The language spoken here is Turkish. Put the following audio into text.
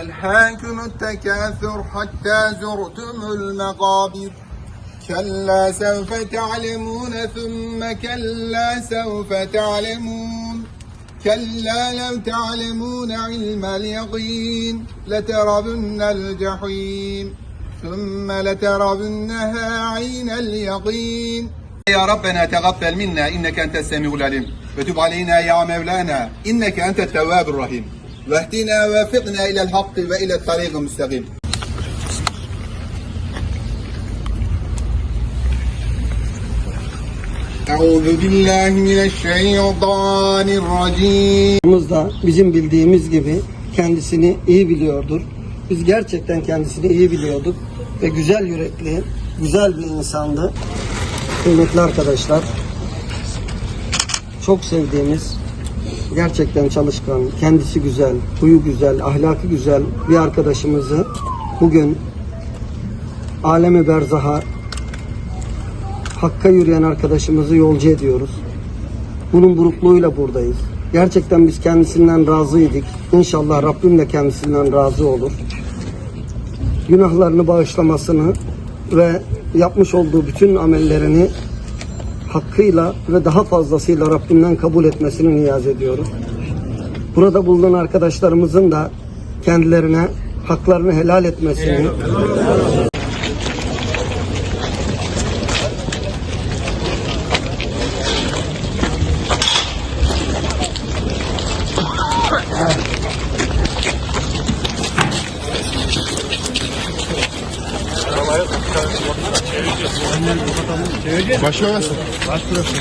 ألهاكم التكاثر حتى زرتم المقابر. كلا سوف تعلمون ثم كلا سوف تعلمون. كلا لو تعلمون علم اليقين لتربن الجحيم. ثم لتربنها عين اليقين. يا ربنا تقبل منا إنك أنت السميع العليم. وتب علينا يا مولانا إنك أنت التواب الرحيم. واهدنا ووفقنا إلى الحق وإلى الطريق المستقيم أعوذ بالله من الشيطان الرجيم Allah'ımız da bizim bildiğimiz gibi kendisini iyi biliyordur. Biz gerçekten kendisini iyi biliyorduk ve güzel yürekli, güzel bir insandı. Kıymetli arkadaşlar, çok sevdiğimiz, gerçekten çalışkan, kendisi güzel, huyu güzel, ahlakı güzel bir arkadaşımızı bugün alemi berzaha Hakka yürüyen arkadaşımızı yolcu ediyoruz. Bunun burukluğuyla buradayız. Gerçekten biz kendisinden razıydık. İnşallah Rabbim de kendisinden razı olur. Günahlarını bağışlamasını ve yapmış olduğu bütün amellerini hakkıyla ve daha fazlasıyla Rabbimden kabul etmesini niyaz ediyoruz. Burada bulunan arkadaşlarımızın da kendilerine haklarını helal etmesini Baş mı Baş burası.